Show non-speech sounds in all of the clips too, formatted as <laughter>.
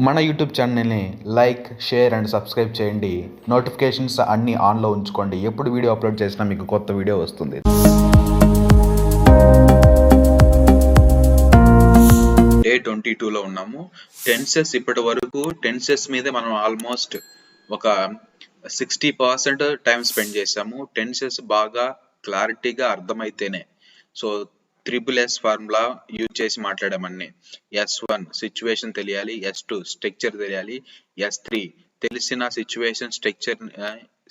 మన యూట్యూబ్ ఛానల్ని like share and subscribe చేయండి. నోటిఫికేషన్స్ అన్నీ ఆన్లో ఉంచుకోండి. ఎప్పుడు వీడియో అప్లోడ్ చేసినా మీకు కొత్త వీడియో వస్తుంది. డే ట్వంటీ టూలో ఉన్నాము. టెన్సెస్ ఇప్పటి వరకు టెన్సెస్ మీదే మనం ఆల్మోస్ట్ ఒక సిక్స్టీ పర్సెంట్ టైం స్పెండ్ చేసాము టెన్సెస్ బాగా క్లారిటీగా అర్థమైతేనే. So triple S formula use చేసి మాట్లాడామన్ని ఎస్ వన్ సిచ్యువేషన్ తెలియాలి ఎస్ టూ స్ట్రక్చర్ తెలియాలి ఎస్ త్రీ తెలిసిన సిచ్యువేషన్ స్ట్రక్చర్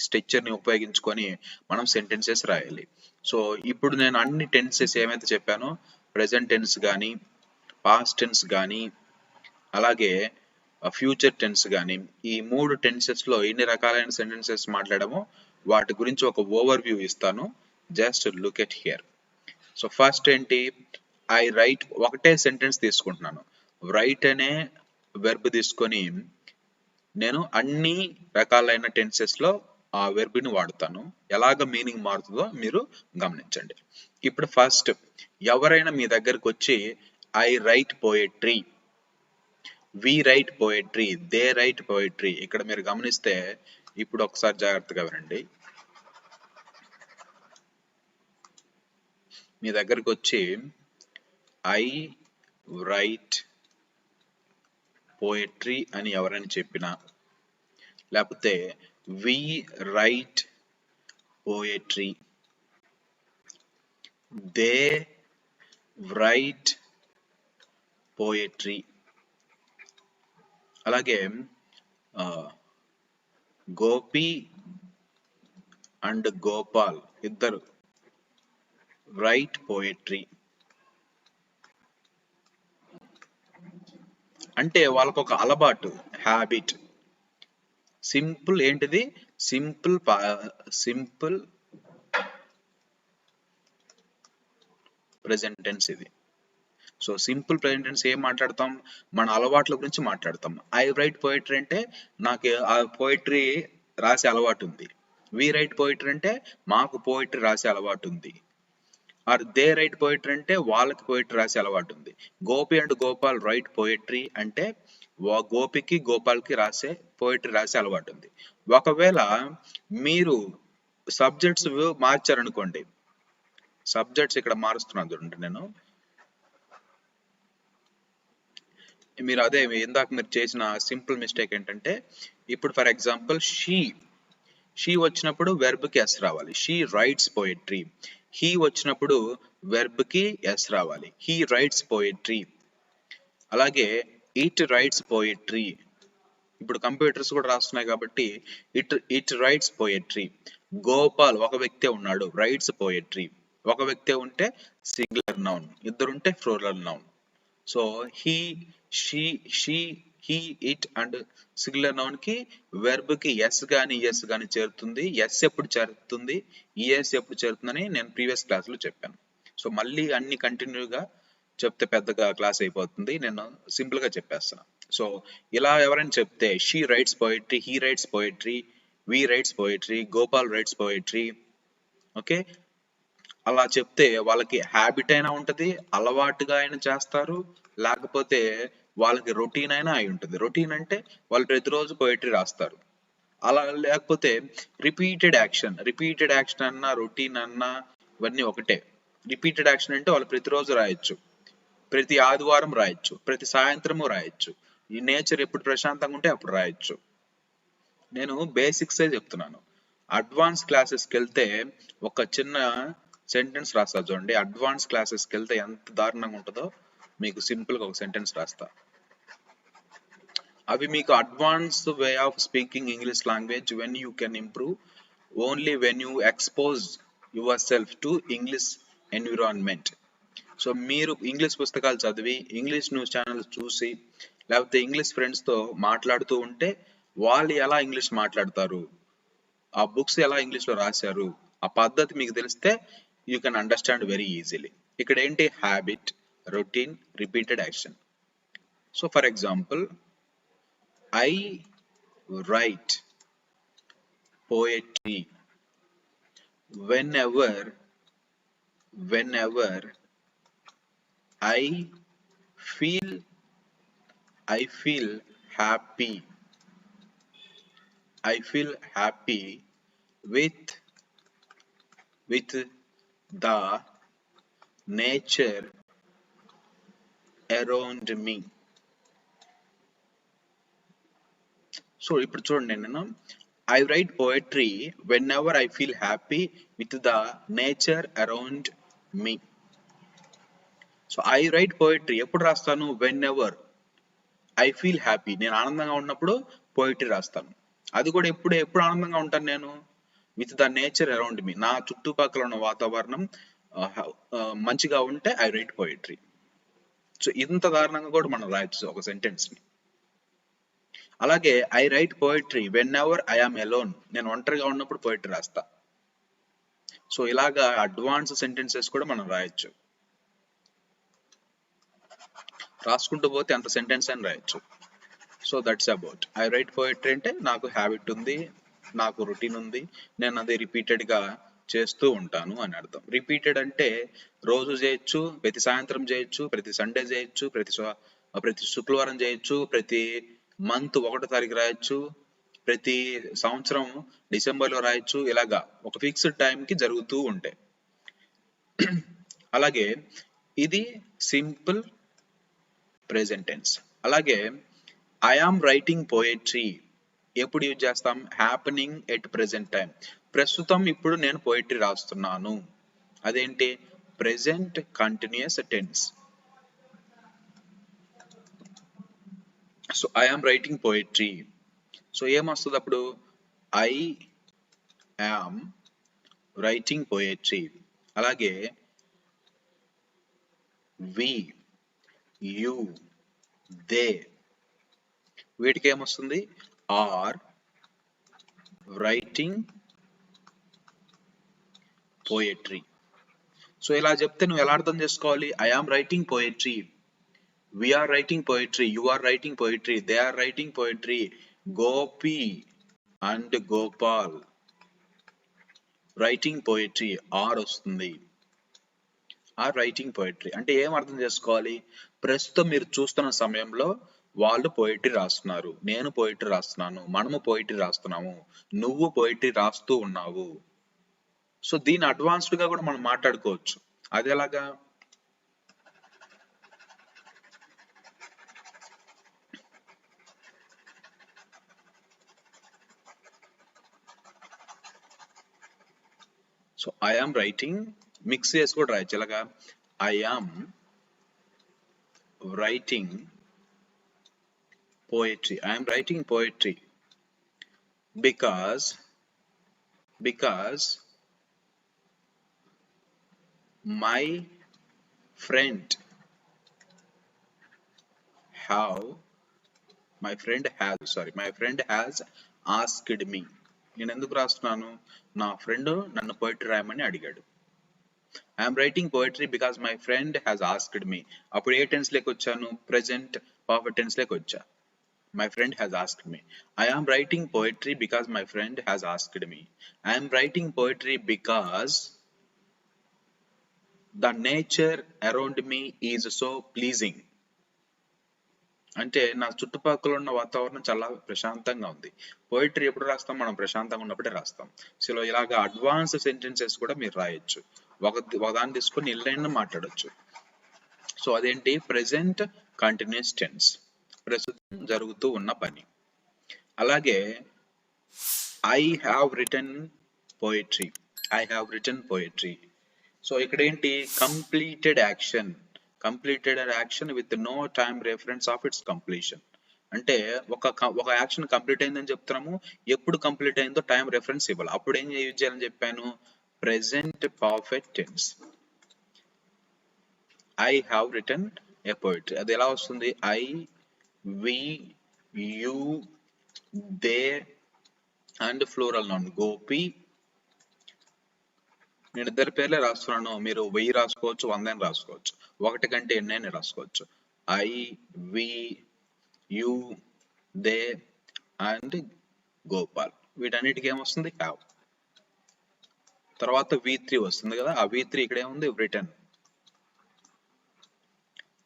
స్ట్రక్చర్ని ఉపయోగించుకొని మనం సెంటెన్సెస్ రాయాలి. సో ఇప్పుడు నేను అన్ని టెన్సెస్ ఏమైతే చెప్పానో ప్రెసెంట్ టెన్స్ కానీ పాస్ట్ టెన్స్ కానీ అలాగే ఫ్యూచర్ టెన్స్ కానీ ఈ మూడు టెన్సెస్లో ఎన్ని రకాలైన సెంటెన్సెస్ మాట్లాడమో వాటి గురించి ఒక ఓవర్ వ్యూ ఇస్తాను. Just look at here. So first ఏంటి? ఐ రైట్ ఒకటే సెంటెన్స్ తీసుకుంటున్నాను. రైట్ అనే వెర్బ్ తీసుకొని నేను అన్ని రకాలైన టెన్సెస్లో ఆ వెర్బ్ని వాడుతాను. ఎలాగ మీనింగ్ మారుతుందో మీరు గమనించండి. ఇప్పుడు ఫస్ట్ ఎవరైనా మీ దగ్గరకు వచ్చి I write poetry we write poetry they write poetry ఇక్కడ మీరు గమనిస్తే ఇప్పుడు ఒకసారి జాగ్రత్తగా వినండి. మీ దగ్గరకు వచ్చి ఐ రైట్ పోయట్రీ అని ఎవరైనా చెప్పినా లేకపోతే we write poetry they write poetry అలాగే గోపి అండ్ గోపాల్ ఇద్దరు రైట్ పోయట్రీ అంటే వాళ్ళకు ఒక అలవాటు హ్యాబిట్ సింపుల్ ఏంటిది? సింపుల్ సింపుల్ ప్రెజెంటెన్స్ ఇది సో సింపుల్ ప్రెజెంటెన్స్ ఏం మాట్లాడతాం? మన అలవాట్ల గురించి మాట్లాడతాం. ఐ రైట్ పోయిటరీ అంటే నాకు ఆ పోయిటరీ రాసే అలవాటు ఉంది. వి రైట్ పోయిటరీ అంటే మాకు పోయిటరీ రాసే అలవాటు ఉంది. ఆర్ దే రైట్ పోయిటరీ అంటే వాళ్ళకి పోయిటరీ రాసే అలవాటు ఉంది Gopi and Gopal write poetry అంటే గోపికి గోపాల్కి రాసే పోయిటరీ రాసే అలవాటు ఉంది ఒకవేళ మీరు సబ్జెక్ట్స్ మార్చారనుకోండి. సబ్జెక్ట్స్ ఇక్కడ మారుస్తున్నాను చూడండి నేను. మీరు అదే ఇందాక మీరు చేసిన సింపుల్ మిస్టేక్ ఏంటంటే ఇప్పుడు ఫర్ ఎగ్జాంపుల్ షీ. షీ వచ్చినప్పుడు వెర్బ్కి ఎస్ రావాలి. She writes poetry. హీ వచ్చినప్పుడు వెర్బ్కి ఎస్ రావాలి. హీ రైట్స్ పోయిట్రీ అలాగే ఇట్ రైట్స్ పోయిట్రీ ఇప్పుడు కంప్యూటర్స్ కూడా రాస్తున్నాయి కాబట్టి it it writes poetry Gopal ఒక వ్యక్తే ఉన్నాడు రైట్స్ పోయట్రీ ఒక వ్యక్తే ఉంటే singular noun ఇద్దరుంటే plural noun so he she she he it and singular నౌన్కి వెర్బ్కి ఎస్ గాని ఎస్ గాని చేరుతుంది. ఎస్ ఎప్పుడు చేరుతుంది? ఈఎస్ ఎప్పుడు చేరుతుందని నేను ప్రీవియస్ క్లాస్లో చెప్పాను. సో మళ్ళీ అన్ని కంటిన్యూగా చెప్తే పెద్దగా క్లాస్ అయిపోతుంది. నేను సింపుల్గా చెప్పేస్తాను. సో ఇలా ఎవరైనా చెప్తే she writes poetry he writes poetry we writes poetry Gopal writes poetry okay అలా చెప్తే వాళ్ళకి హ్యాబిట్ అయినా ఉంటది అలవాటుగా అయినా చేస్తారు. లేకపోతే వాళ్ళకి రొటీన్ అయినా అయి ఉంటుంది. రొటీన్ అంటే వాళ్ళు ప్రతిరోజు పోయిటరీ రాస్తారు. అలా లేకపోతే రిపీటెడ్ యాక్షన్ రిపీటెడ్ యాక్షన్ అన్నా రొటీన్ అన్నా ఇవన్నీ ఒకటే. రిపీటెడ్ యాక్షన్ అంటే వాళ్ళు ప్రతిరోజు రాయొచ్చు. ప్రతి ఆదివారం రాయొచ్చు. ప్రతి సాయంత్రము రాయొచ్చు. ఈ నేచర్ ఎప్పుడు ప్రశాంతంగా ఉంటే అప్పుడు రాయొచ్చు. నేను బేసిక్స్ చెప్తున్నాను. అడ్వాన్స్ క్లాసెస్కి వెళ్తే ఒక చిన్న సెంటెన్స్ రాస్తా చూడండి. అడ్వాన్స్ క్లాసెస్కి వెళ్తే ఎంత దారుణంగా ఉంటుందో మీకు సింపుల్గా ఒక సెంటెన్స్ రాస్తా. అవి మీకు advance way of speaking English language when you can improve only when you expose yourself to English environment so మీరు ఇంగ్లీష్ పుస్తకాలు చదివి ఇంగ్లీష్ న్యూస్ ఛానల్స్ చూసి లేకపోతే ఇంగ్లీష్ ఫ్రెండ్స్తో మాట్లాడుతూ ఉంటే వాళ్ళు ఎలా ఇంగ్లీష్ మాట్లాడతారు? ఆ బుక్స్ ఎలా ఇంగ్లీష్లో రాశారు? ఆ పద్ధతి మీకు తెలిస్తే you can understand very easily ఇక్కడ ఏంటి? Habit routine repeated action so for example I write poetry whenever whenever I feel I feel happy I feel happy with with the nature around me so ఇప్పుడు చూడండి నేను. I write poetry whenever I feel happy with the nature around me so I write poetry ఎప్పుడు రాస్తాను? Whenever I feel happy నేను ఆనందంగా ఉన్నప్పుడు poetry రాస్తాను. అది కూడా ఎప్పుడు ఎప్పుడు ఆనందంగా ఉంటాను నేను? With the nature around me నా చుట్టుపక్కల ఉన్న వాతావరణం మంచిగా ఉంటే ఐ రైట్ పోయిటరీ సో ఇంత దారుణంగా కూడా మనం రాయొచ్చు ఒక సెంటెన్స్ని అలాగే I write poetry whenever I am alone నేను ఒంటరిగా ఉన్నప్పుడు పోయిట్రీ రాస్తా. సో ఇలాగా అడ్వాన్స్ సెంటెన్సెస్ కూడా మనం రాయొచ్చు. రాసుకుంటూ పోతే అంత సెంటెన్స్ అని రాయొచ్చు. So that's about I write poetry అంటే నాకు హ్యాబిట్ ఉంది నాకు రొటీన్ ఉంది నేను అది రిపీటెడ్గా చేస్తూ ఉంటాను అని అర్థం. రిపీటెడ్ అంటే రోజు చేయొచ్చు ప్రతి సాయంత్రం చేయొచ్చు ప్రతి సండే చేయొచ్చు ప్రతి ప్రతి శుక్రవారం చేయొచ్చు ప్రతి మంత్ ఒకటో తారీఖు రాయొచ్చు ప్రతి సంవత్సరం డిసెంబర్లో రాయొచ్చు ఇలాగా ఒక ఫిక్స్డ్ టైం కి జరుగుతూ ఉంటాయి అలాగే ఇది సింపుల్ ప్రెసెంట్ టెన్స్. అలాగే ఐ ఆమ్ రైటింగ్ పోయట్రీ ఎప్పుడు యూజ్ చేస్తాం? హ్యాపెనింగ్ ఎట్ ప్రెజెంట్ టైం ప్రస్తుతం ఇప్పుడు నేను పోయట్రీ రాస్తున్నాను. అదేంటి? Present continuous tense so I am writing poetry so ఏమొస్తుంది అప్పుడు ఐ యామ్ రైటింగ్ పోయిట్రీ అలాగే వి యు దే వీటికి ఏమొస్తుంది ఆర్ రైటింగ్ పోయట్రీ సో ఇలా చెప్తే నువ్వు ఎలా అర్థం చేసుకోవాలి? I am writing poetry we are writing poetry you are writing poetry they are writing poetry. Gopi and gopal. Writing poetry are వస్తుంది. ఆర్ రైటింగ్ పోయిట్రీ అంటే ఏం అర్థం చేసుకోవాలి? ప్రస్తుతం మీరు చూస్తున్న సమయంలో వాళ్ళు పోయిటరీ రాస్తున్నారు. నేను పోయిటరీ రాస్తున్నాను. మనము పోయిటరీ రాస్తున్నాము. నువ్వు పోయిటరీ రాస్తూ ఉన్నావు. సో దీని అడ్వాన్స్డ్గా కూడా మనం మాట్లాడుకోవచ్చు. అది ఎలాగా? So I am writing mix CS. I am writing poetry. I am writing poetry because because my friend how my friend has sorry my friend has asked me నేను ఎందుకు రాస్తున్నాను? నా ఫ్రెండ్ నన్ను పోయిటరీ రాయమని అడిగాడు. I'm writing poetry because my friend has asked me అప్పుడు ఏ tense లేక వచ్చాను? ప్రెసెంట్ పర్ఫెక్ట్ టెన్స్ లేక వచ్చా? My friend has asked me I'm writing poetry because my friend has asked me I'm writing poetry because the nature around me is so pleasing అంటే నా చుట్టుపక్కల ఉన్న వాతావరణం చాలా ప్రశాంతంగా ఉంది. పోయిటరీ ఎప్పుడు రాస్తాం? మనం ప్రశాంతంగా ఉన్నప్పుడే రాస్తాం. సో ఇలాగా అడ్వాన్స్ సెంటెన్సెస్ కూడా మీరు రాయొచ్చు. ఒక ఒకదాన్ని తీసుకొని ఇళ్ళైనా మాట్లాడొచ్చు. సో అదేంటి? ప్రెసెంట్ కంటిన్యూస్ టెన్స్ ప్రస్తుతం జరుగుతూ ఉన్న పని. అలాగే I have written poetry I have written poetry so ఇక్కడ ఏంటి completed action completed action with no time reference of its completion అంటే ఒక ఒక యాక్షన్ కంప్లీట్ అయిందని చెప్తున్నాము. ఎప్పుడు కంప్లీట్ అయిందో టైం రెఫరెన్స్ ఇవ్వాలి. అప్పుడు ఏం యూజ్ చేయాలని చెప్పాను? Present perfect tense I have written a poetry అది ఎలా వస్తుంది? I we you they and plural noun Gopi. నేను ఇద్దరి పేర్లే రాస్తున్నాను. మీరు వెయ్యి రాసుకోవచ్చు వందని రాసుకోవచ్చు. ఒకటి కంటే ఎన్నైనా రాసుకోవచ్చు. I we you they and Gopal. వీటన్నిటికీ ఏమొస్తుంది? హ్యావ్ తర్వాత వి త్రీ వస్తుంది కదా ఆ వి త్రీ ఇక్కడ ఏముంది? బ్రిటన్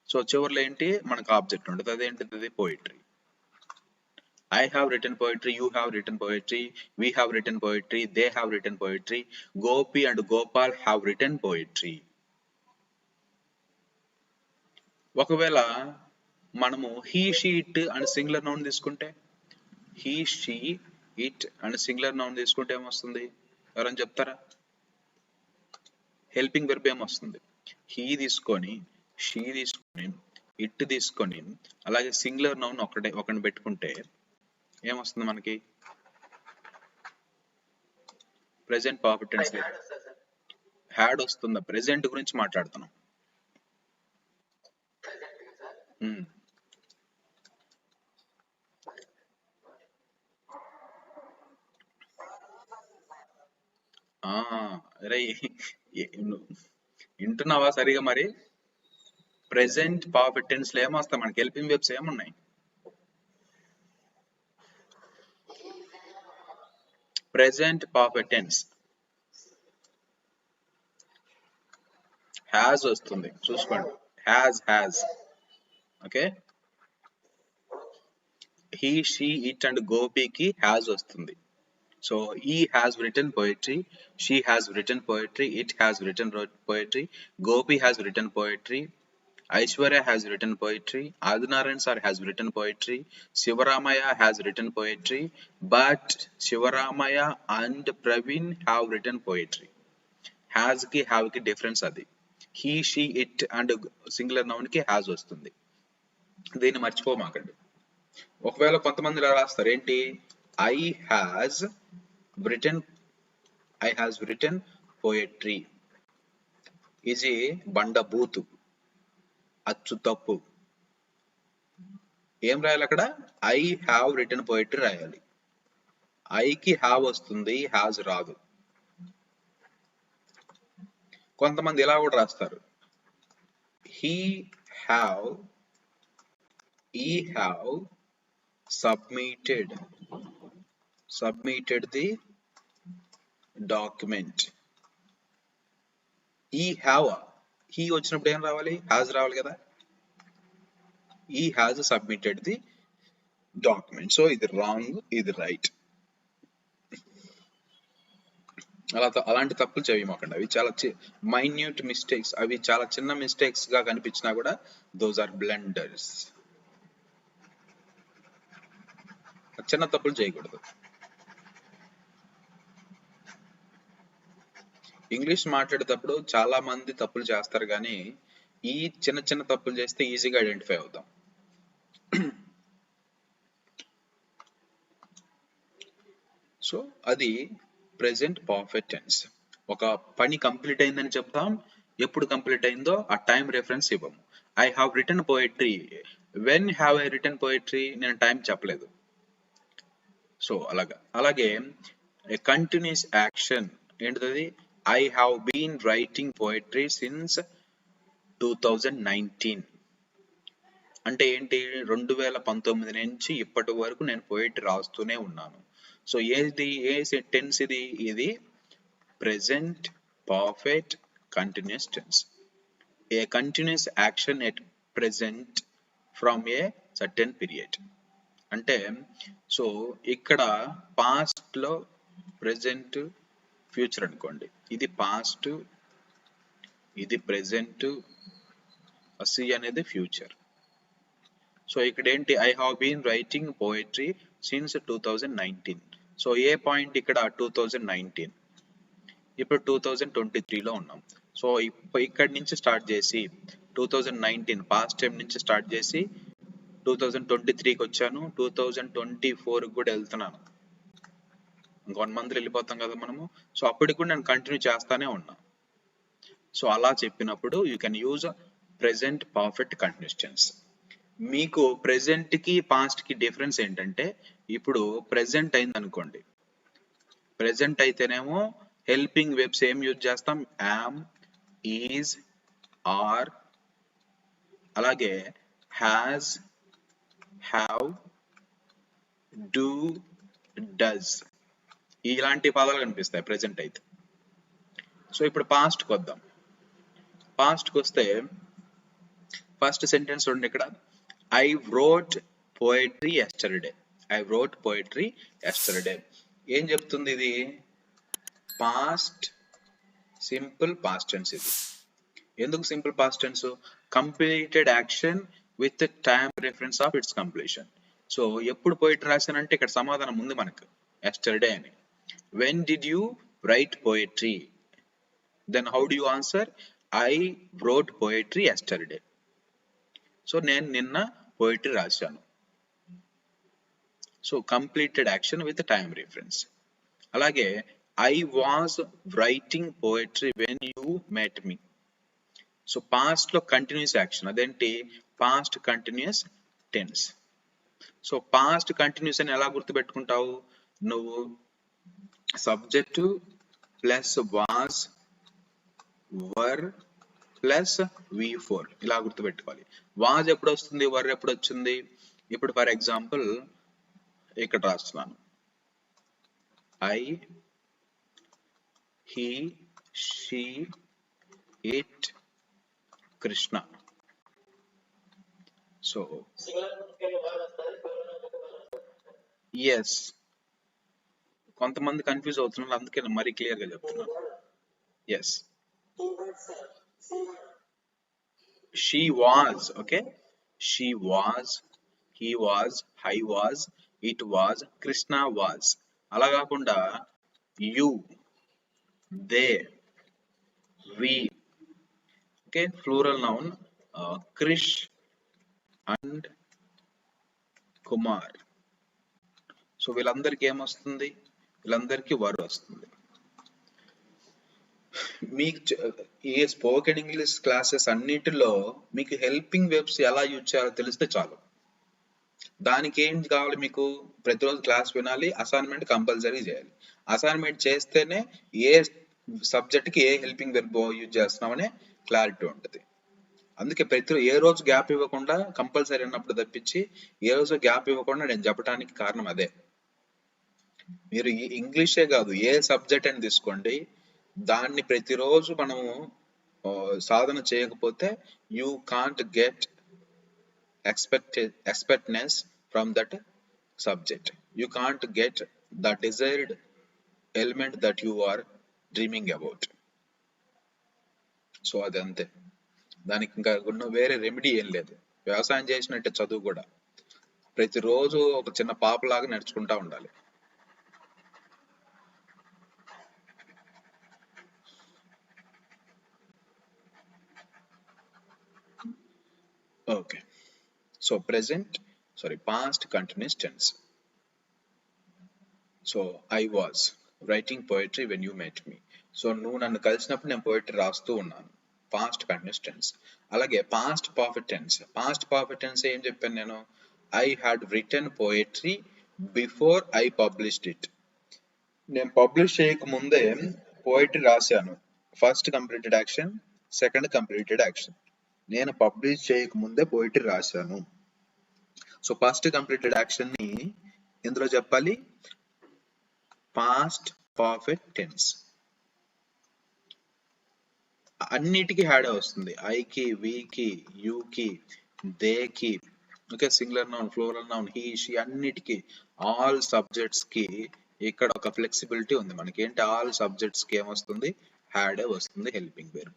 సో చివరిలో ఏంటి? మనకు ఆబ్జెక్ట్ ఉంటుంది. అదేంటిది? Poetry I have written poetry you have written poetry we have written poetry they have written poetry Gopi and Gopal have written poetry ఒకవేళ మనము he she it and singular noun తీసుకుంటే he she it and singular noun తీసుకుంటే ఏమొస్తుంది? ఎవరైనా చెప్తారా? Helping verb ఏమొస్తుంది? He తీసుకొని she తీసుకొని ఇట్ తీసుకొని అలాగే సింగులర్ నౌన్ ఒకటే ఒకటి పెట్టుకుంటే ఏమొస్తుంది మనకి? ప్రెసెంట్ పర్ఫెక్ట్ టెన్స్ హ్యాడ్ వస్తుందా ప్రెసెంట్ గురించి మాట్లాడుతున్నాం. ఆ, అరే <laughs> వింటున్నావా సరిగా మరి? ప్రెసెంట్ పర్ఫెక్ట్ టెన్స్లో ఏమొస్తాయి? మనకి హెల్పింగ్ వెబ్స్ ఏమున్నాయి? ప్రెసెంట్ పర్ఫెక్ట్ టెన్స్ హ్యాస్ వస్తుంది. చూసుకోండి. Has has okay he she it and గోపికి has వస్తుంది so he has written poetry she has written poetry it has written ro- poetry gopi has written poetry aishwarya has written poetry adinarayan sir has written poetry shivaramaya has written poetry but shivaramaya and praveen have written poetry has కి have కి difference అది he she it and singular నౌన్కి has వస్తుంది దీన్ని మర్చిపోమాకండి. ఒకవేళ కొంతమంది ఇలా రాస్తారు ఏంటి? I has written I has written poetry ఇది బండ బూతు అచ్చు తప్పు. ఏం రాయాలి అక్కడ? ఐ హ్యావ్ రిటర్న్ పోయట్రీ రాయాలి. ఐకి హ్యావ్ వస్తుంది హ్యాజ్ రాదు. కొంతమంది ఇలా కూడా రాస్తారు. He have E he have submitted. Submitted the document. He have he వచ్చినప్పుడు ఏం రావాలి? హ్యాజ్ రావాలి కదా? He has submitted the document so ఇది రాంగ్ ఇది రైట్ అలా అలాంటి తప్పులు చేయమాకండి. అవి చాలా మైన్యూట్ మిస్టేక్స్ అవి చాలా చిన్న మిస్టేక్స్గా కనిపించినా కూడా దోస్ ఆర్ బ్లెండర్స్ చిన్న తప్పులు చేయకూడదు. ఇంగ్లీష్ మాట్లాడేటప్పుడు చాలా మంది తప్పులు చేస్తారు కానీ ఈ చిన్న చిన్న తప్పులు చేస్తే ఈజీగా ఐడెంటిఫై అవుతాం. సో అది ప్రెసెంట్ పర్ఫెక్ట్ టెన్స్ ఒక పని కంప్లీట్ అయిందని చెప్తాం ఎప్పుడు కంప్లీట్ అయిందో ఆ టైం రెఫరెన్స్ ఇవ్వము. I have written poetry when have I written poetry నేను టైం చెప్పలేదు. సో అలాగా. అలాగే కంటిన్యూస్ యాక్షన్ ఏంటిది I have been writing poetry since two thousand nineteen అంటే ఏంటి? రెండు వేల పంతొమ్మిది నుంచి ఇప్పటి వరకు నేను పోయిటరీ రాస్తూనే ఉన్నాను. సో ఏది? ఏ టెన్స్ ఇది? ఇది present perfect continuous tense a continuous action at present from a certain period అంటే సో ఇక్కడ పాస్ట్లో ప్రెసెంట్ ఫ్యూచర్ అనుకోండి. ఇది పాస్ట్ ఇది ప్రెసెంట్ సి అనేది ఫ్యూచర్. సో ఇక్కడ ఏంటి I have been writing poetry since two thousand nineteen so A point ఇక్కడ? టూ థౌజండ్ నైన్టీన్ ఇప్పుడు టూ థౌజండ్ ట్వంటీ త్రీలో ఉన్నాం. సో ఇప్ప- ఇక్కడి నుంచి స్టార్ట్ చేసి two thousand nineteen past time నుంచి స్టార్ట్ చేసి టూ థౌజండ్ ట్వంటీ త్రీకి వచ్చాను టూ థౌజండ్ ట్వంటీ ఫోర్కి కూడా వెళ్తున్నాను. ఇంకో వన్ మంత్ వెళ్ళిపోతాం కదా మనము. సో అప్పటికి కూడా నేను కంటిన్యూ చేస్తానే ఉన్నా. సో అలా చెప్పినప్పుడు you can use present perfect continuous tense మీకు ప్రెసెంట్కి కి డిఫరెన్స్ ఏంటంటే ఇప్పుడు ప్రెసెంట్ అయింది అనుకోండి ప్రెసెంట్ అయితేనేమో హెల్పింగ్ వెబ్స్ ఏం యూజ్ చేస్తాం? యామ్ ఈజ్ ఆర్ అలాగే హ్యాస్ హ్యావ్ డూ డస్ ఇలాంటి పదాలు కనిపిస్తాయి ప్రెసెంట్ అయితే. సో ఇప్పుడు పాస్ట్కి వద్దాం. పాస్ట్కి వస్తే ఫస్ట్ సెంటెన్స్ చూడండి ఇక్కడ. I wrote poetry yesterday I wrote poetry yesterday ఏం చెప్తుంది ఇది? పాస్ట్ సింపుల్ పాస్ట్ టెన్స్ ఇది. ఎందుకు simple past tense completed action with time reference of its completion so ఎప్పుడు పోయిటరీ రాశానంటే ఇక్కడ సమాధానం ఉంది మనకు. ఎస్టర్డే అని. When did you write poetry then how do you answer I wrote poetry yesterday so నేను నిన్న పోయిటరీ రాశాను. So completed action with time reference అలాగే I was writing poetry when you met me so పాస్ట్లో continuous action అదేంటి? Past continuous tense so past continuous అని ఎలా గుర్తుపెట్టుకుంటావు? నువ్వు subject plus was were plus V four ఇలా గుర్తుపెట్టుకోవాలి. వాజ్ ఎప్పుడు వస్తుంది వర్ ఎప్పుడు వచ్చింది ఇప్పుడు ఫర్ ఎగ్జాంపుల్ ఇక్కడ రాస్తున్నాను. I he she it Krishna so yes కొంతమంది కన్ఫ్యూజ్ అవుతున్నారు అందుకే నేను మరీ క్లియర్గా చెప్తున్నాను. Yes she was okay she was he was I was it was Krishna was అలా కాకుండా you they we okay plural noun Krish and Kumar. So వీళ్ళందరికీ ఏమొస్తుంది? వీళ్ళందరికీ వారు వస్తుంది. మీకు ఈ స్పోకెన్ ఇంగ్లీష్ క్లాసెస్ అన్నిటిలో మీకు హెల్పింగ్ వెబ్స్ ఎలా యూజ్ చేయాలో తెలిస్తే చాలు. దానికి ఏం కావాలి మీకు? ప్రతిరోజు క్లాస్ వినాలి అసైన్మెంట్ కంపల్సరీ చేయాలి. అసైన్మెంట్ చేస్తేనే ఏ సబ్జెక్ట్కి ఏ హెల్పింగ్ వెబ్ యూజ్ చేస్తున్నామనే క్లారిటీ ఉంటుంది. అందుకే ప్రతి ఏ రోజు గ్యాప్ ఇవ్వకుండా కంపల్సరీ అన్నప్పుడు తప్పించి ఏ రోజు గ్యాప్ ఇవ్వకుండా నేను చెప్పడానికి కారణం అదే. మీరు ఇంగ్లీషే కాదు ఏ సబ్జెక్ట్ అని తీసుకోండి. దాన్ని ప్రతిరోజు మనము సాధన చేయకపోతే you can't get expect expectness from that subject. You can't get the desired element that you are dreaming about. So అది అంతే దానికి ఇంకా ఉన్న వేరే రెమెడీ ఏం లేదు. వ్యవసాయం చేసినట్టే చదువు కూడా. ప్రతిరోజు ఒక చిన్న పాపలాగా నడుచుకుంటా ఉండాలి. Okay so present sorry past continuous tense so I was writing poetry when you met me so నువ్వు నన్ను కలిసినప్పుడు నేను పోయిటరీ రాస్తూ ఉన్నాను. పాస్ట్ కంటిన్యూస్ టెన్స్ అలాగే past perfect tense past perfect tense ఏం చెప్పాను నేను? I had written poetry before I published it నేను పబ్లిష్ చేయక ముందే రాశాను. First completed action second completed action నేను పబ్లిష్ చేయక ముందే పోయిటరీ రాశాను. సో ఫస్ట్ కంప్లీటెడ్ యాక్షన్ని చెప్పాలి. పాస్ట్ పర్ఫెక్ట్ టెన్స్ అన్నిటికీ హ్యాడ్ వస్తుంది. ఐకి వీకి యూకి దేకి okay singular noun plural noun he she అన్నిటికీ ఆల్ సబ్జెక్ట్స్కి ఇక్కడ ఒక ఫ్లెక్సిబిలిటీ ఉంది. మనకి ఏంటి ఆల్ సబ్జెక్ట్స్కి ఏమొస్తుంది హ్యాడ్ వస్తుంది? హెల్పింగ్ వేర్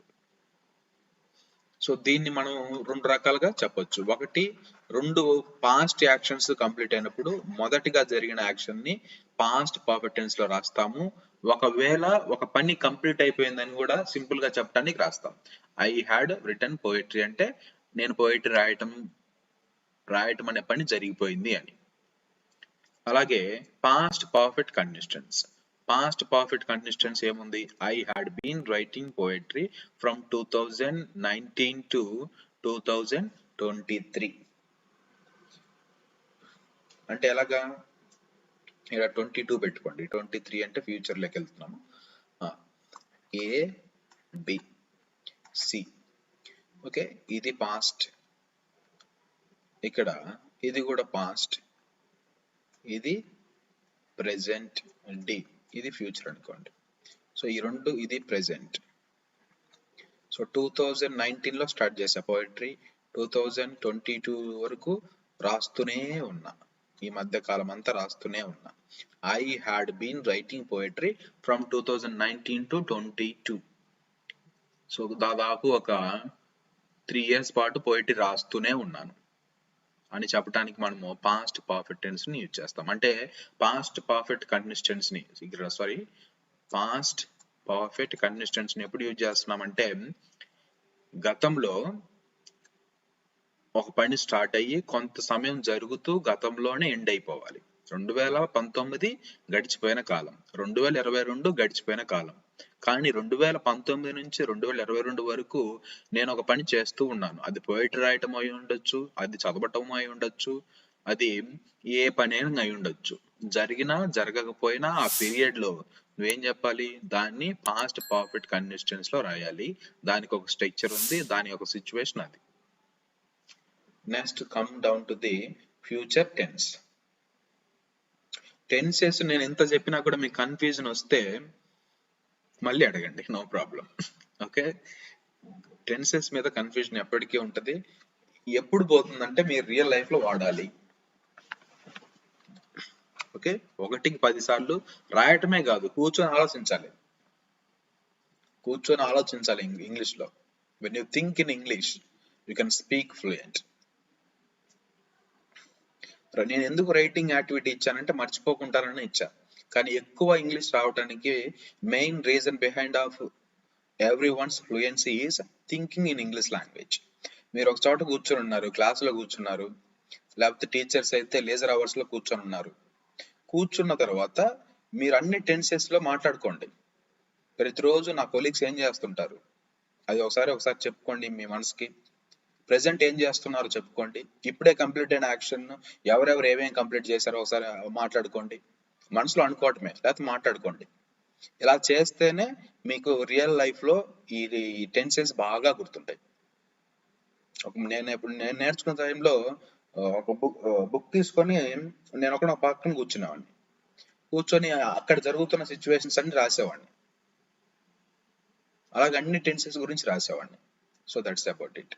సో దీన్ని మనం రెండు రకాలుగా చెప్పొచ్చు. ఒకటి రెండు పాస్ట్ యాక్షన్స్ కంప్లీట్ అయినప్పుడు మొదటిగా జరిగిన యాక్షన్ని పాస్ట్ పర్ఫెక్ట్ టెన్స్లో రాస్తాము. ఒకవేళ ఒక పని కంప్లీట్ అయిపోయిందని కూడా సింపుల్గా చెప్పడానికి రాస్తాం. ఐ హ్యాడ్ రిటర్న్ పోయిటరీ అంటే నేను పోయిటరీ రాయటం రాయటం అనే పని జరిగిపోయింది అని. అలాగే past perfect continuous tense past perfect continuous tense ఏముంది? I had been writing poetry from two thousand nineteen to two thousand twenty three అంటే ఎలాగా? ఇక్కడ ట్వంటీ టూ పెట్టుకోండి. ట్వంటీ త్రీ అంటే ఫ్యూచర్లోకి వెళ్తున్నాము. A B C. ఓకే? ఇది పాస్ట్. ఇక్కడ ఇది కూడా పాస్ట్. ఇది ప్రెజెంట్ డి. ఇది ఫ్యూచర్ అనుకోండి. సో ఈ రెండు ఇది ప్రెజెంట్. సో టూ థౌజండ్ నైన్టీన్లో స్టార్ట్ చేసా poetry two thousand twenty two వరకు రాస్తూనే ఉన్నా. ఈ మధ్య కాలం అంతా రాస్తూనే ఉన్నా. I had been writing poetry from two thousand nineteen to twenty two so దాదాపు ఒక త్రీ ఇయర్స్ పాటు పోయిటరీ రాస్తూనే ఉన్నాను. అని చెప్పడానికి మనము పాస్ట్ పర్ఫెక్ట్ టెన్స్ని యూజ్ చేస్తాం. అంటే past perfect continuous sorry past perfect continuous ఎప్పుడు యూజ్ చేస్తున్నామంటే గతంలో ఒక పని స్టార్ట్ అయ్యి కొంత సమయం జరుగుతూ గతంలోనే ఎండ్ అయిపోవాలి. రెండు వేల పంతొమ్మిది గడిచిపోయిన కాలం. రెండు వేల ఇరవై రెండు గడిచిపోయిన కాలం. కానీ రెండు వేల పంతొమ్మిది నుంచి రెండు వేల ఇరవై రెండు వరకు నేను ఒక పని చేస్తూ ఉన్నాను. అది పోయిటరీ రాయటం అయి ఉండొచ్చు అది చదవటం అయి ఉండొచ్చు అది ఏ పని అయినా అయి ఉండొచ్చు. జరిగినా జరగకపోయినా ఆ పీరియడ్లో నువ్వేం చెప్పాలి? దాన్ని పాస్ట్ పర్ఫెక్ట్ కండిషన్స్లో రాయాలి. దానికి ఒక స్ట్రక్చర్ ఉంది దాని ఒక సిచ్యువేషన్ అది. Next come down to the future tense tenses నేను ఎంత చెప్పినా కూడా మీకు కన్ఫ్యూజన్ వస్తే మళ్ళీ అడగండి నో ప్రాబ్లం ఓకే టెన్సెస్ మీద కన్ఫ్యూజన్ ఎప్పటికీ ఉంటుంది. ఎప్పుడు పోతుందంటే మీరు రియల్ లైఫ్లో వాడాలి. ఓకే ఒకటికి పది సార్లు రాయటమే కాదు కూర్చొని ఆలోచించాలి. కూర్చొని ఆలోచించాలి ఇంగ్లీష్లో when you think in English you can speak fluent నేను ఎందుకు రైటింగ్ యాక్టివిటీ ఇచ్చానంటే మర్చిపోకుంటానని ఇచ్చా. కానీ ఎక్కువ ఇంగ్లీష్ రావడానికి main reason behind of every one's fluency is thinking in English language మీరు ఒక చోట కూర్చొని ఉన్నారు క్లాసులో కూర్చున్నారు లేకపోతే టీచర్స్ అయితే లేజర్ అవర్స్లో కూర్చొని ఉన్నారు. కూర్చున్న తర్వాత మీరు అన్ని టెన్సెస్లో మాట్లాడుకోండి. ప్రతిరోజు నా కొలీగ్స్ ఏం చేస్తుంటారు? అది ఒకసారి ఒకసారి చెప్పుకోండి మీ మనసుకి. ప్రెసెంట్ ఏం చేస్తున్నారో చెప్పుకోండి. ఇప్పుడే కంప్లీట్ అయిన యాక్షన్ ఎవరెవరు ఏమేమి కంప్లీట్ చేశారో ఒకసారి మాట్లాడుకోండి. మనసులో అనుకోవటమే లేకపోతే మాట్లాడుకోండి. ఇలా చేస్తేనే మీకు రియల్ లైఫ్లో ఈ టెన్షన్స్ బాగా గుర్తుంటాయి. ఒక నేను ఇప్పుడు నేను నేర్చుకున్న టైంలో ఒక బుక్ బుక్ తీసుకొని నేను ఒక పక్కన కూర్చునేవాడిని. కూర్చొని అక్కడ జరుగుతున్న సిచ్యువేషన్స్ అన్ని రాసేవాడిని. అలాగే అన్ని టెన్సెస్ గురించి రాసేవాడిని. సో దట్స్ అబౌట్ ఇట్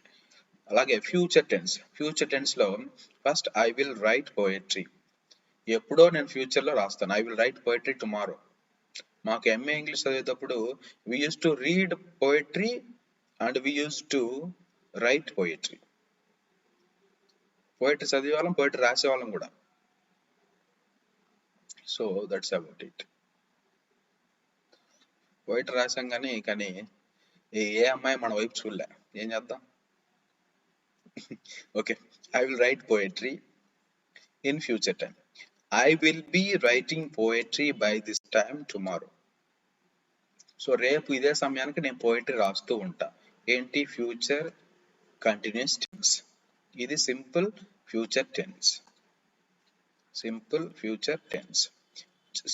అలాగే future tense future టెన్స్లో first I will write poetry ఎప్పుడో నేను ఫ్యూచర్లో రాస్తాను. I will write poetry tomorrow మాకు ఎంఏ ఇంగ్లీష్ చదివేటప్పుడు we use to read poetry and we use to write poetry poetry చదివేవాళ్ళం poetry రాసేవాళ్ళం కూడా. So that's about it poetry రాసాం కానీ కానీ ఏ అమ్మాయి మన వైపు చూడలే. ఏం చేద్దాం? Okay i will write poetry in future time. I will be writing poetry by this time tomorrow. So రేపు ఇదే సమయానికి నేను పోయిటరీ రాస్తూ ఉంటా. ఏంటి? ఫ్యూచర్ కంటిన్యూస్ టెన్స్ ఇది simple future tense simple future tense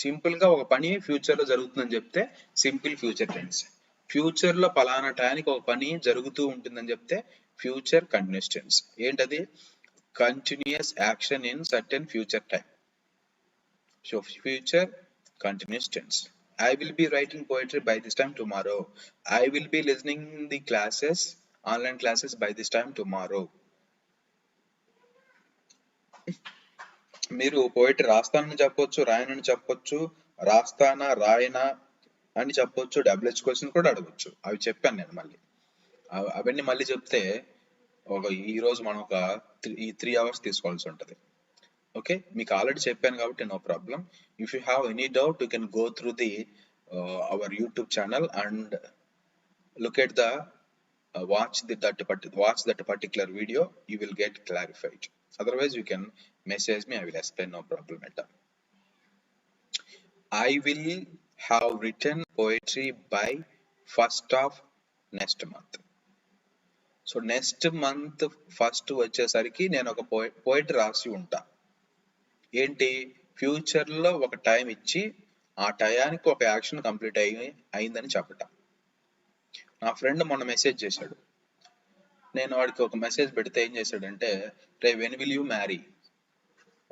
సింపుల్గా ఒక పని ఫ్యూచర్లో జరుగుతుందని చెప్తే సింపుల్ ఫ్యూచర్ టెన్స్ ఫ్యూచర్లో పలానా టయానికి ఒక పని జరుగుతూ ఉంటుందని చెప్తే ఫ్యూచర్ కంటిన్యూస్ టెన్స్ ఏంటది? Continuous action in certain future time so future continuous tense I will be writing poetry by this time tomorrow I will be listening the classes online classes by this time tomorrow మీరు poetry రాస్తానని చెప్పొచ్చు రాయనని చెప్పొచ్చు రాస్తానా రాయనా అని చెప్పొచ్చు WH question కూడా అడగొచ్చు. అవి చెప్పాను నేను మళ్ళీ. అవన్నీ మళ్ళీ చెప్తే ఒక ఈ రోజు మనం ఒక ఈ త్రీ అవర్స్ తీసుకోవాల్సి ఉంటుంది. ఓకే? మీకు ఆల్రెడీ చెప్పాను కాబట్టి no problem. If you have any doubt you can go through the our YouTube channel and look at the watch the that పర్టి watch that particular video you will get clarified otherwise you can message me I will explain no problem at I will have written poetry by first of next month so next month first వచ్చేసరికి నేను ఒక poet రాసి ఉంటా. ఏంటి? ఫ్యూచర్లో ఒక time ఇచ్చి ఆ టయానికి ఒక యాక్షన్ కంప్లీట్ అయ్యి అయిందని చెప్పటం. నా ఫ్రెండ్ మొన్న మెసేజ్ చేశాడు. నేను వాడికి ఒక మెసేజ్ పెడితే ఏం చేశాడంటే రే వెన్ విల్ యూ మ్యారీ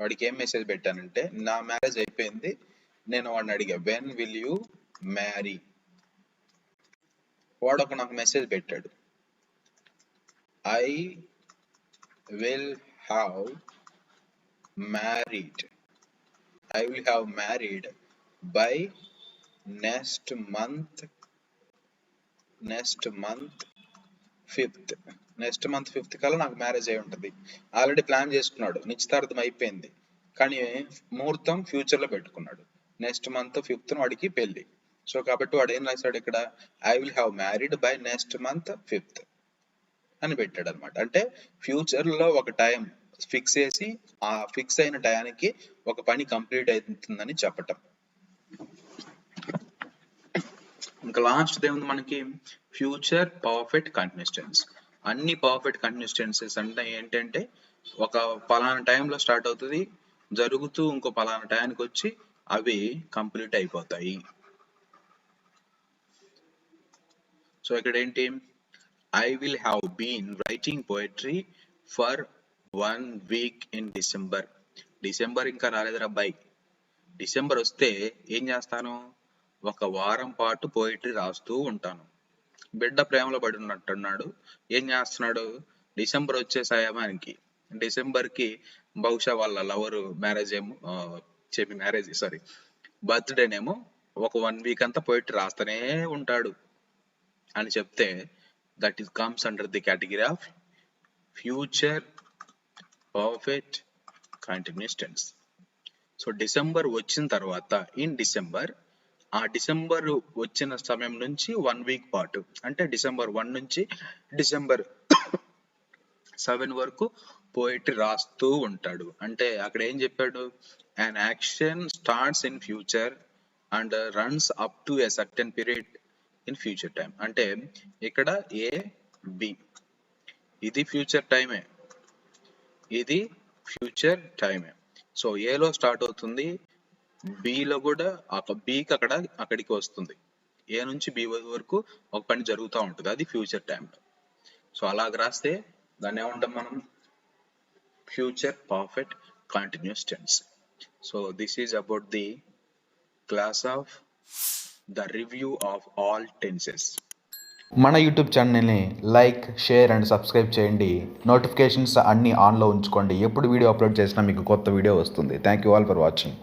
వాడికి ఏం మెసేజ్ పెట్టానంటే నా మ్యారేజ్ అయిపోయింది. నేను వాడిని అడిగా వెన్ విల్ యూ మ్యారీ వాడు ఒక నాకు మెసేజ్ పెట్టాడు. I will have married. I will have married by next month next month fifth next month fifth కల్లా నాకు మ్యారేజ్ అయి ఉంటుంది. ఆల్రెడీ ప్లాన్ చేసుకున్నాడు. నిశ్చితార్థం అయిపోయింది. కానీ ముహూర్తం ఫ్యూచర్లో పెట్టుకున్నాడు. నెక్స్ట్ మంత్ ఫిఫ్త్ వాడికి పెళ్ళి సో కాబట్టి వాడు ఏం రాశాడు ఇక్కడ? I will have married by next month fifth అని పెట్టాడు అనమాట అంటే ఫ్యూచర్లో ఒక టైం ఫిక్స్ చేసి ఆ ఫిక్స్ అయిన టయానికి ఒక పని కంప్లీట్ అవుతుందని చెప్పటం. ఇంకా లాస్ట్ ఏముంది మనకి? ఫ్యూచర్ పర్ఫెక్ట్ కంటిన్యూస్ అన్ని పర్ఫెక్ట్ కంటిన్యూస్ అంటే ఏంటంటే ఒక పలానా టైంలో స్టార్ట్ అవుతుంది జరుగుతూ ఇంకో పలానా టైంకి వచ్చి అవి కంప్లీట్ అయిపోతాయి. సో ఇక్కడ ఏంటి? I will have been writing poetry for one week in December December ఇంకా రాలేదురా అబ్బాయి. డిసెంబర్ వస్తే ఏం చేస్తాను? ఒక వారం పాటు పోయిటరీ రాస్తూ ఉంటాను. బిడ్డ ప్రేమలో పడి ఉన్నట్టున్నాడు ఏం చేస్తున్నాడు? డిసెంబర్ వచ్చే సమయానికి డిసెంబర్కి బహుశా వాళ్ళ లవరు మ్యారేజ్ ఏమో చెప్పి మ్యారేజ్ సారీ బర్త్డేనేమో ఒక వన్ వీక్ అంతా పోయిటరీ రాస్తూనే ఉంటాడు. అని చెప్తే that is comes under the category of future perfect continuous tense. So December వచ్చిన తర్వాత ఇన్ డిసెంబర్ ఆ డిసెంబర్ వచ్చిన సమయం నుంచి వన్ వీక్ పాటు అంటే డిసెంబర్ వన్ నుంచి డిసెంబర్ సెవెన్ వరకు పోయిటరీ రాస్తూ ఉంటాడు. అంటే అక్కడ ఏం చెప్పాడు? An action starts in future and runs up to a certain period in future time అంటే ఇక్కడ ఏ బి ఇది ఫ్యూచర్ టైమే ఇది ఫ్యూచర్ టైమే సో ఏలో స్టార్ట్ అవుతుంది బిలో కూడా బికి అక్కడ అక్కడికి వస్తుంది. ఏ నుంచి బి వరకు ఒక పని జరుగుతూ ఉంటుంది అది ఫ్యూచర్ టైంలో సో అలాగ రాస్తే దాన్ని ఏమంటాం మనం? Future perfect continuous tense so this is about the class of the review of all tenses. మన యూట్యూబ్ ఛానల్ని లైక్ షేర్ అండ్ సబ్స్క్రైబ్ చేయండి. నోటిఫికేషన్స్ అన్నీ ఆన్లో ఉంచుకోండి. ఎప్పుడు వీడియో అప్లోడ్ చేసినా మీకు కొత్త వీడియో వస్తుంది. Thank you all for watching